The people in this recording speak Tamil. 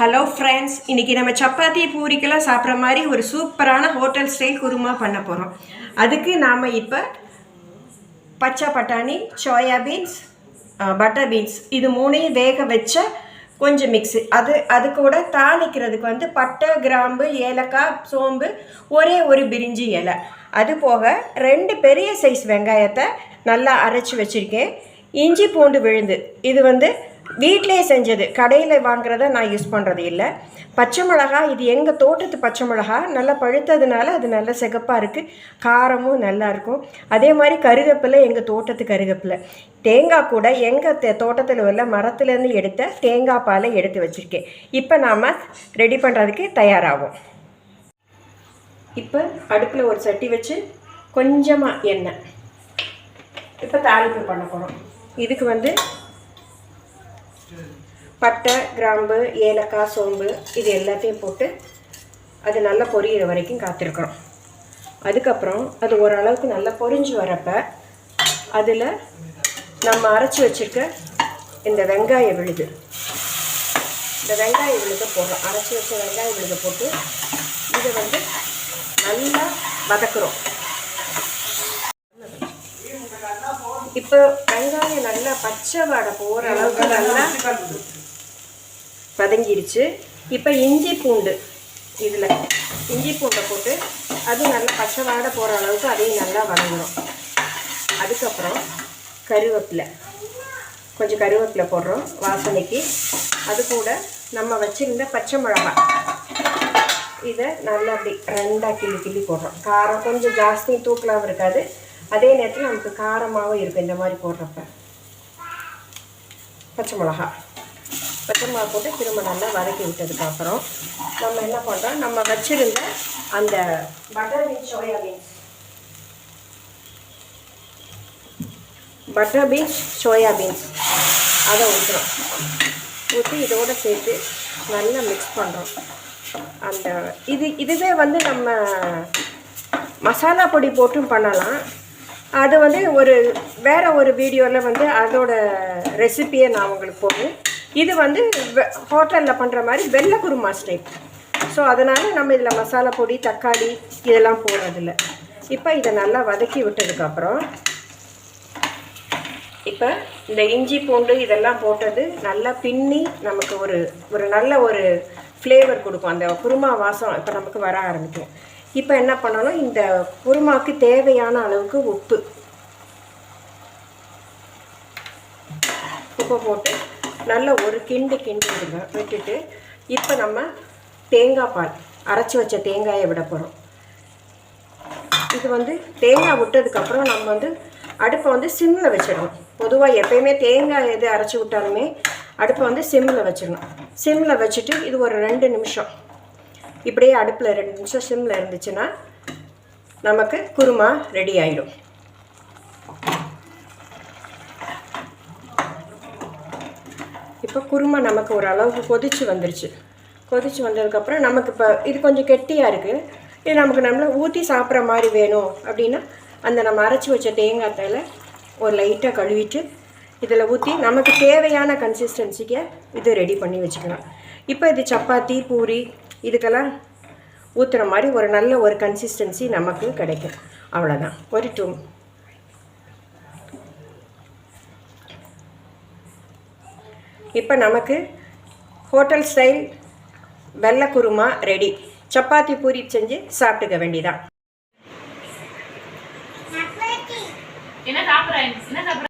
ஹலோ ஃப்ரெண்ட்ஸ் இன்றைக்கி நம்ம சப்பாத்தி பூரிக்கெல்லாம் சாப்பிட்ற மாதிரி ஒரு சூப்பரான ஹோட்டல் ஸ்டைல் குருமா பண்ண போகிறோம் அதுக்கு நாம் இப்போ பச்சை பட்டாணி சோயா பீன்ஸ் பட்டர் பீன்ஸ் இது மூணையும் வேக வச்ச கொஞ்சம் மிக்ஸு அது அது கூட தாளிக்கிறதுக்கு வந்து பட்டை கிராம்பு ஏலக்காய் சோம்பு ஒரே ஒரு பிரிஞ்சி இலை. அது போக ரெண்டு பெரிய சைஸ் வெங்காயத்தை நல்லா அரைச்சி வச்சுருக்கேன். இஞ்சி பூண்டு விழுந்து. இது வந்து வீட்டிலே செஞ்சது. கடையில் வாங்குறத நான் யூஸ் பண்ணுறது இல்லை. பச்சை மிளகா இது எங்கள் தோட்டத்து பச்சை மிளகா. நல்லா பழுத்ததுனால அது நல்லா சிகப்பாக இருக்குது காரமும் நல்லா இருக்கும். அதே மாதிரி கருகப்பிலை எங்கள் தோட்டத்து கருவேப்பிலை. தேங்காய் கூட எங்கள் தோட்டத்தில் உள்ள மரத்துலேருந்து எடுத்த தேங்காய் பாலை எடுத்து வச்சுருக்கேன். இப்போ நாம் ரெடி பண்ணுறதுக்கு தயாராகும் இப்போ அடுப்பில் ஒரு சட்டி வச்சு கொஞ்சமாக எண்ணெய். இப்போ தாளிப்பு பண்ண போகிறோம் இதுக்கு வந்து பட்டை கிராம்பு ஏலக்காய் சோம்பு இது எல்லாத்தையும் போட்டு அது நல்லா பொரியிற வரைக்கும் காத்திருக்கிறோம். அதுக்கப்புறம் அது ஓரளவுக்கு நல்லா பொரிஞ்சு வரப்ப அதில் நம்ம அரைச்சி வச்சுருக்க இந்த வெங்காய விழுது. இந்த வெங்காய விழுதை போடுறோம். அரைச்சி வச்ச வெங்காய விழுதை போட்டு இதை வந்து நல்லா வதக்குறோம். இப்போ வெங்காயம் நல்லா பச்சை வாடை போகிற அளவுக்கு நல்லா வதங்கிருச்சு. இப்போ இஞ்சி பூண்டு இதில். இஞ்சி பூண்டை போட்டு அது நல்லா பச்சை வாடை போகிற அளவுக்கு அதையும் நல்லா வதங்கணும். அதுக்கப்புறம் கருவேப்பிலை. கொஞ்சம் கருவேப்பிலை போடுறோம் வாசனைக்கு. அது கூட நம்ம வச்சுருந்த பச்சை மிளகாய் இதை நல்லா அப்படி ரெண்டாக கிள்ளி கிள்ளி போடுறோம். காரம் கொஞ்சம் ஜாஸ்தி தூக்கலாகவும் இருக்காது. அதே நேரத்தில் நமக்கு காரமாகவும் இருக்கும். இந்த மாதிரி போடுறப்ப. பச்சை மிளகா. பச்சை மிளகா போட்டு திரும்ப நல்லா வதக்கி விட்டதுக்கப்புறம் நம்ம என்ன பண்ணுறோம் நம்ம வச்சுருந்த அந்த butter beans soya beans butter beans soya beans அதை ஊற்றுறோம் ஊற்றி இதோடு சேர்த்து நல்லா மிக்ஸ் பண்ணுறோம் அந்த இது இதுவே வந்து நம்ம மசாலா பொடி போட்டும் பண்ணலாம். அது வந்து ஒரு வேறு ஒரு வீடியோவில் வந்து அதோட ரெசிப்பியை நான் உங்களுக்கு போடுவேன் இது வந்து ஹோட்டலில் பண்ணுற மாதிரி வெள்ளை குருமா ஸ்டைல் ஸோ அதனால் நம்ம இதில் மசாலா பொடி தக்காளி இதெல்லாம் போடுறதில்ல. இப்போ இதை நல்லா வதக்கி விட்டதுக்கப்புறம் இப்போ இந்த இஞ்சி பூண்டு இதெல்லாம் போட்டது நல்லா பின்னி நமக்கு ஒரு ஒரு நல்ல ஒரு ஃப்ளேவர் கொடுக்கும். அந்த குருமா வாசம் இப்போ நமக்கு வர ஆரம்பிக்கும். இப்போ என்ன பண்ணணும்? இந்த குருமாக்கு தேவையான அளவுக்கு உப்பு. உப்பு போட்டு நல்ல ஒரு கிண்டு கிண்டு விடுங்க. விட்டுட்டு இப்போ நம்ம தேங்காய் பால் அரைச்சி வச்ச தேங்காயை விட போகிறோம் இது வந்து தேங்காய் விட்டதுக்கப்புறம் நம்ம வந்து அடுப்பை வந்து சிம்மில் வச்சிடணும். பொதுவாக எப்பயுமே தேங்காய் எது அரைச்சி விட்டாலுமே அடுப்பை வந்து சிம்மில் வச்சிடணும். சிம்மில் வச்சுட்டு இது ஒரு ரெண்டு நிமிஷம். இப்படியே அடுப்பில் ரெண்டு நிமிஷம் சிம்மில் இருந்துச்சுன்னா நமக்கு குருமா ரெடி ஆயிடும். இப்போ குருமா நமக்கு ஒரு அளவுக்கு கொதிச்சு வந்துருச்சு. கொதிச்சு வந்ததுக்கப்புறம் நமக்கு இப்போ இது கொஞ்சம் கெட்டியாக இருக்குது இது நமக்கு நம்மளை ஊற்றி சாப்பிட்ற மாதிரி வேணும் அப்படின்னா அந்த நம்ம அரைச்சி வச்ச தேங்காய் தலை ஒரு லைட்டாக கழுவிட்டு இதில் ஊற்றி நமக்கு தேவையான கன்சிஸ்டன்சிக்கு இது ரெடி பண்ணி வச்சுக்கலாம். இப்போ இது சப்பாத்தி பூரி இதுக்கெல்லாம் ஊற்றுற மாதிரி ஒரு நல்ல ஒரு கன்சிஸ்டன்சி நமக்கு கிடைக்கும். அவ்வளோதான் ஒரு டூ இப்போ நமக்கு ஹோட்டல் ஸ்டைல் வெள்ளை குருமா ரெடி சப்பாத்தி பூரி செஞ்சு சாப்பிட்டுக்க வேண்டியதான் என்ன என்ன